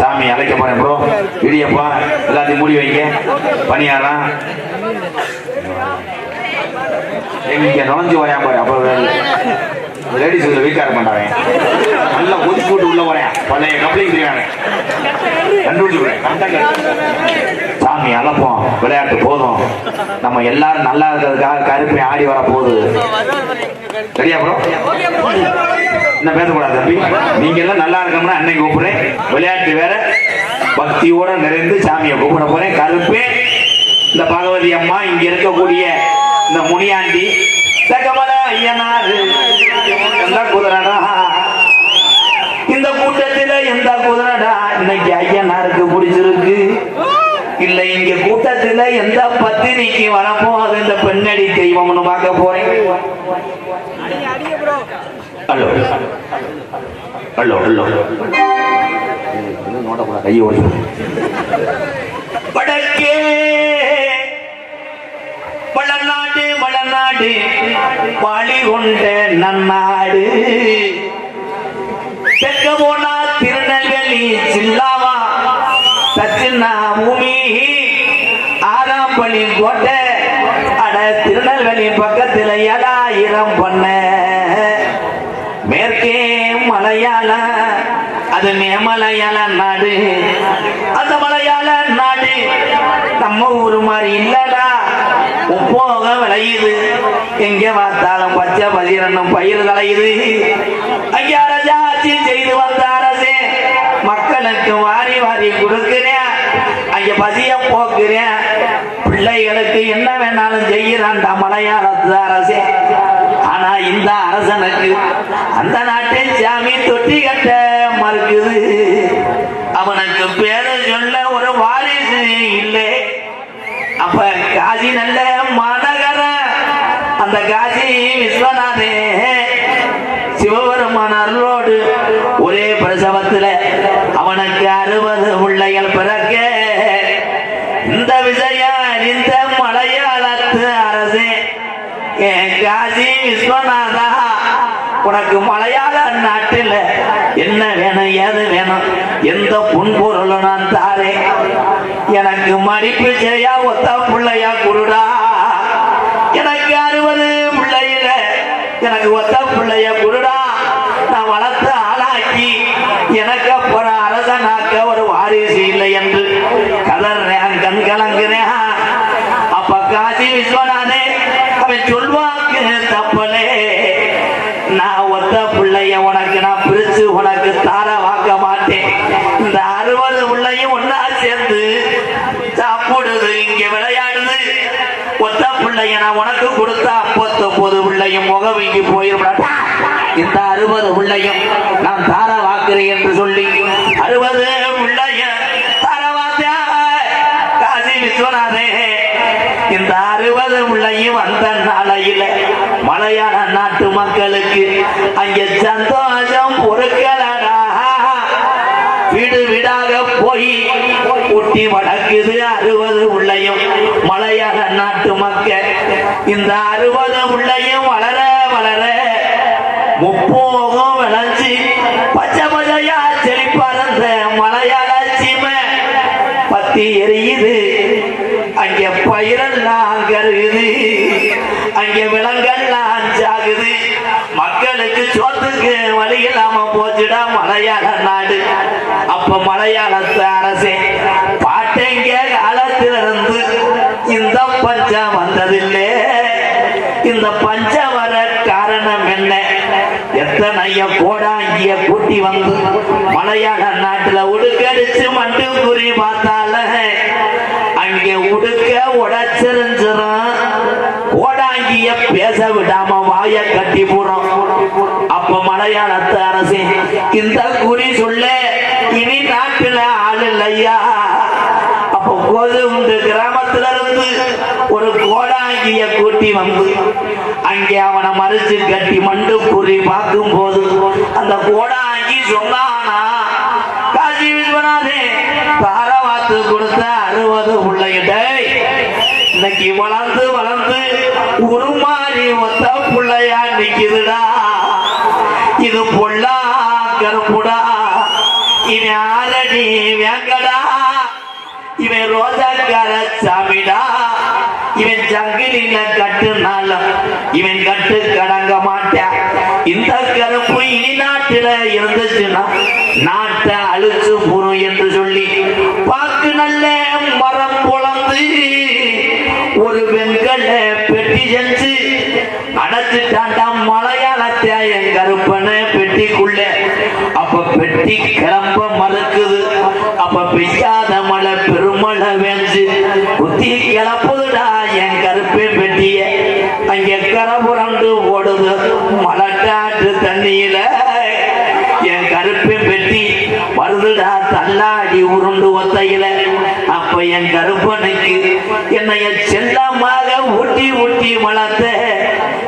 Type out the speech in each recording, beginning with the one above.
சாமி அழைக்க போறேன் ப்ரோ இடியப்பா எல்லாத்தையும் மூடி வைங்க. பணியாரம். இங்க நுழைஞ்சு வரையா பாரு அப்போ லேடிஸ் இதுல வீக்கா இருக்க மாட்டாங்க. நல்லா ஒதுக்கி விட்டு உள்ள வரேன் பழைய கப்ளிங் தெரியாங்க கண்டுபிடிச்சு விடுறேன். சாமி அழப்போம் விளையாட்டு போதும். நம்ம எல்லாரும் நல்லா இருக்கிறதுக்காக கருப்பை ஆடி வர போகுது சரியா ப்ரோ என்ன பேசக்கூடாது தம்பி. நீங்க எல்லாம் நல்லா இருக்கோம்னா அன்னைக்கு கூப்பிடுறேன். விளையாட்டு வேற. பக்தியோட நிறைந்து சாமியை கூப்பிட போறேன். கருப்பே இந்த பகவதி அம்மா இங்க இருக்கக்கூடிய இந்த முனியாண்டி தகவல ஐயனாரு குதிரடா. இந்த கூட்டத்தில எந்த குதிரடா. இன்னைக்கு ஐயனாருக்கு பிடிச்சிருக்கு. இல்ல இங்க கூட்டத்துல எந்த பத்திரிக்கு வரப்போது இந்த பெண்ணடி தெய்வம்னு பார்க்க போறேன். ஹலோ. Hello hello. கையை வடக்கே. வளநாடு வளநாடு. பாலி கொண்ட நன்னாடு. தெற்க போனா திருநெல்வேலி சில்லாவா ஆறாம்பள்ளி கோட்டை அட திருநெல்வேலி பக்கத்துல ஏழாயிரம் பண்ண. மேற்கே மலையாள அது மேமலையாள நாடு. அந்த மலையாள நாடு நம்ம ஊரு மாதிரி இல்லடா. உப்போக விளையுது. எங்க பார்த்தாலும் பச்சை பதிரண்ணும் பயிர் விளையுது ஐயா ராஜாச்சி செய்து வந்த அரசே மக்களுக்கு வாரி வாரி கொடுக்கிறேன். அங்க பசிய போக்குறேன். பிள்ளைகளுக்கு என்ன வேணாலும் செய்யறான்டா மலையாளத்து அரசே. ஆனா இந்த அரசனுக்கு அந்த நாட்டை சாமி தொட்டி கட்ட மறுக்குது. அவனுக்கு பேரு சொல்ல ஒரு வாரிசு இல்லை. அப்ப காசி நல்ல மாநகர அந்த காசி விஸ்வநாதே. சிவபெருமான அருளோடு ஒரே பிரசவத்துல அவனுக்கு அறுபது பிள்ளைகள் பிறக்க இந்த விஷயம் அறிந்த மலையாளத்து அரசே என் காசி விஸ்வநாதா உனக்கு மலையாள நாட்டில் என்ன வேணும் ஏது வேணும்? எந்த புன்பொருளும் நான் தாரேன். எனக்கு மடிப்பு செய்யா ஒத்த பிள்ளையா குருடா. எனக்கு அறுபது பிள்ளையில எனக்கு ஒத்த பிள்ளைய குருடா. நான் உனக்கு தார வாக்க மாட்டேன். இந்த அறுபது உள்ளையும் ஒன்னா சேர்ந்து சாப்பிடுது இங்க விளையாடுது. ஒத்த பிள்ளைய நான் உனக்கு கொடுத்தா அப்பத்தொன்பது பிள்ளையும் முகவிங்கி போயிருப்பா இந்த அறுபது பிள்ளையும் நான் தார வாக்குறேன் என்று சொல்லி அறுபது பிள்ளைய தார வாத்தியா காசி விஸ்வநாதே இந்த அறுபது உள்ளையும் அந்த நாளையில மலையாள நாட்டு மக்களுக்கு அங்கே சந்தோஷம் பொறுக்கலடா. வீடு வீடாக போய் குட்டி வடக்குது அறுபது உள்ளையும் மலையாள நாட்டு மக்கள். இந்த அறுபது உள்ளையும் வளர வளர முப்போகம் விளைஞ்சி பச்சை பச்சையா செழிப்பறந்த மலையாள சீமை பத்தி எரியுது. அங்க பயிரெல்லாம் கருகுது அங்க விலங்கெல்லாம் சாகுது. மக்களுக்கு சொத்துக்கு வழி இல்லாம போச்சுடா மலையாள நாடு. அப்ப மலையாளத்து அரசே பாட்டைங்க காலத்திலிருந்து இந்த பஞ்சம் வந்ததில்லை. இந்த பஞ்சம் எத்தனைய கோடாங்கிய கூட்டி வந்து மலையாள நாட்டுல உடுக்கடிச்சு மண்டு குறி பார்த்தால. அங்கே உடுக்க உடச்சிருந்துரும் கோடாங்கிய பேச விடாம வாய கட்டி போறோம் அப்ப மலையாளத்து அரசு இந்த குறி சொல்ல இனி நாட்டுல ஆள் இல்லையா? அப்ப கோது உண்டு கிராமத்துல இருந்து ஒரு கோடாங்கிய கூட்டி வந்து அங்கே அவனை மறிச்சு கட்டி மண்டு குறி பார்க்கும் போது அந்த கோடாங்கி சொன்னானா காசி விஸ்வநாதே தாரவாத்து கொடுத்த அறுபது பிள்ளைகிட்ட இன்னைக்கு வளர்ந்து வளர்ந்து உருமாறி ஒத்த பிள்ளையா நிக்குதுடா. இது பொல்லா கருப்புடா இவன் ஆரடி வேங்கடா இவன் ரோஜாக்கார சாமிடா. இவன் ஜங்கிலில கட்டுனாலும் இவன் கட்டு கடங்க மாட்டான் இந்த கருப்பு இனி நாட்டில இருந்துச்சுன்னா நாட்டை அழிச்சு போறோம் என்று சொல்லி பாக்கு நல்ல மரம் பொழந்து ஒரு வெண்கல பெட்டி செஞ்சு அடைச்சிட்டாண்டா மலையாளத்தை என் கருப்பன பெட்டிக்குள்ள. அப்ப பெட்டி கிளம்ப மறுக்குது. அப்ப பெய்யாத வருதுடா தள்ளாடி உருண்டு ஒத்தையில. அப்ப என் கருப்பனுக்கு என்னைய செல்லமாக ஊட்டி ஊட்டி வளர்த்த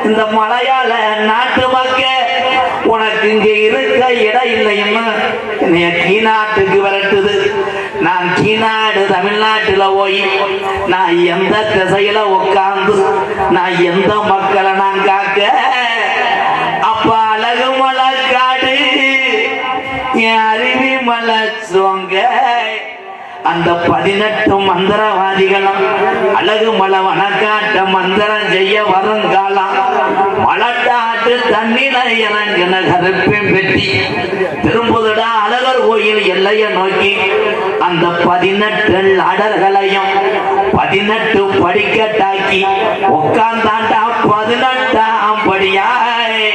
இந்த மலையால நாட்டு மக்க உனக்கு இங்க இருக்க இடம் இல்லைன்னு என்னைய கீநாட்டுக்கு விரட்டுது. நான் கீநாடு தமிழ்நாட்டுல போய் நான் எந்த திசையில உட்கார்ந்து நான் எந்த மக்களை நான் காக்க என் அருவி மலச்சோங்க சோங்க அந்த பதினெட்டு மந்திரவாதிகளும் அழகு மலை வனக்காட்ட மந்திரம் செய்ய வருங்காலம். மலட்டாட்டு தண்ணீர இறங்கின கருப்பேன் பெட்டி. திரும்புதடா அழகர் கோயில் எல்லையை நோக்கி. அந்த பதினெட்டு அடர்களையும் பதினெட்டு படிக்கட்டாக்கி உட்கார்ந்தாண்டா பதினெட்டாம் படியாய்.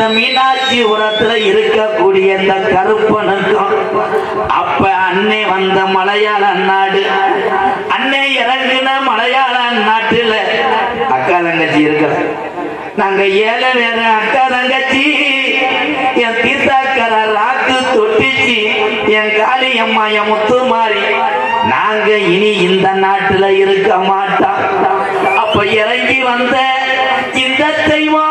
இந்த மீனாட்சி உரத்துல இருக்கக்கூடிய இந்த கருப்பனுக்கும் அப்ப அன்னை வந்த மலையாள நாடு. அன்னை இறங்கின மலையாள நாட்டுல அக்கா தங்கச்சி இருக்கிற. நாங்க ஏழை வேற அக்கா தங்கச்சி. என் தீர்த்தாக்கர ராத்து தொட்டிச்சு. என் காளி அம்மா என் முத்து மாறி நாங்க இனி இந்த நாட்டுல இருக்க மாட்டோம். அப்ப இறங்கி வந்த இந்த தெய்வம்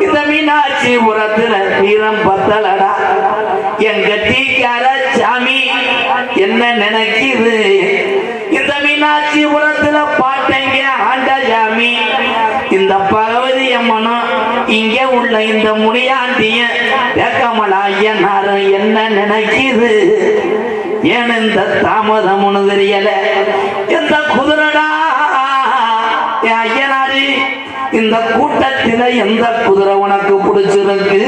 இந்த மீனாட்சி புறத்துல வீரம் பத்தலடா. எங்க டீக்கார சாமி என்ன நினைக்குது? இந்த மீனாட்சி புறத்துல பாட்டைங்க ஆண்ட சாமி. இந்த பகவதி அம்மனும் இங்க உள்ள இந்த முடியாண்டிய தேக்கமலா ஐயனாரும் என்ன நினைக்குது? ஏன் இந்த தாமதம் தெரியல? இந்த குதிரடா இந்த கூட்டத்தில எந்த குதிரை உனக்கு பிடிச்சிருக்கு?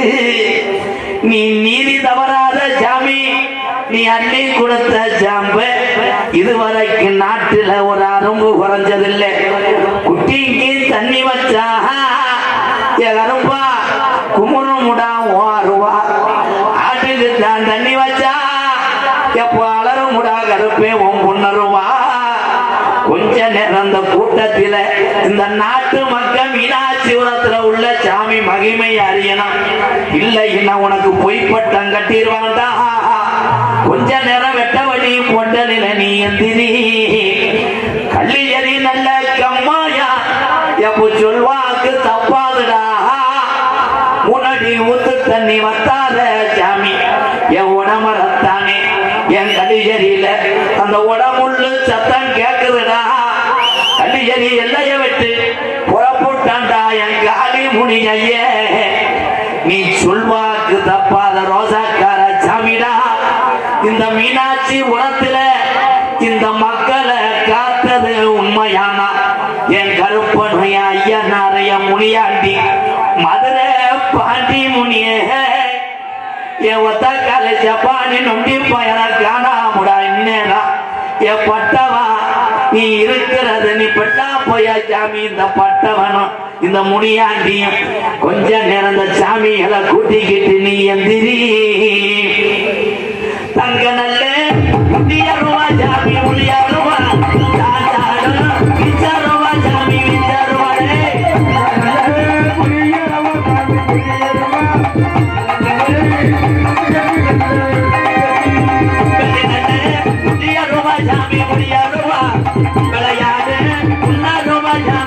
நீ நீதி தவறாத ஜாமி. நீ அள்ளி கொடுத்த ஜாம்பு. இதுவரைக்கும் நாட்டில ஒரு அரும்பு குறைஞ்சதில்லை. குட்டிக்கு தண்ணி வச்சா என் அரும்பா குமுறமுடா ஓருவா. ஆட்டுக்கு தான் தண்ணி வச்சா எப்போ அலறுமுடா கருப்பே உன் புண்ணருவா அந்த கூட்டத்தில இந்த நாட்டு மக்கள் மீனாட்சிபுரத்துல உள்ள சாமி மகிமை அறியணும். இல்லைன்னா உனக்கு பொய்ப்பட்டம் கட்டிடுவாங்கடா கொஞ்ச நேரம் வெட்ட வழி பொண்டலில நீ எந்திரி. கள்ளியறி நல்ல கம்மாயா எப்போ சொல்வாக்கு தப்பாதுடா? முன்னாடி ஊத்து தண்ணி வத்தாத சாமி என் உடமரத்தானே என் கடிஜரியில அந்த உடம்புள்ள சத்தம் கேக்குதுடா? கடிஜரி எல்லைய விட்டு. புறப்பட்டான்டா என் காலி முனியையே. நீ சொல்வாக்கு தப்பாத ரோசாக்கார சாமிடா இந்த மீனாட்சி உரத்துல இந்த மக்களை காத்தது உண்மையானா? என் கருப்பனுடைய ஐயனாரைய முனியாண்டி மதுரை பாண்டி முனியே. என் ஒத்த காலை ஜப்பானி நொண்டி பயண காணாமுடா இன்னேனா என் பட்டவா நீ இருக்கிறத நீ பட்டா போயா சாமி? இந்த பட்டவனும் இந்த முடியாண்டியும் கொஞ்ச நேரம் இந்த சாமிகளை கூட்டிக்கிட்டு நீ எந்திரி. தங்க நல்ல முதியருவா சாமி சாமி முடியாருவா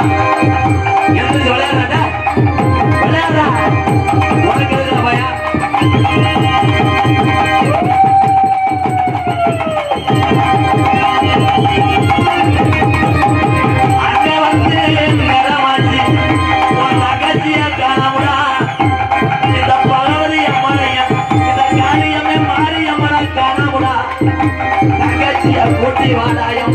எழுந்து விளையாடாடா விளையாடா உனக்கு எதுக்கு பயா மாறியம்மனை காணமுடா. நகர்ச்சிய கூட்டி வாடாயம்.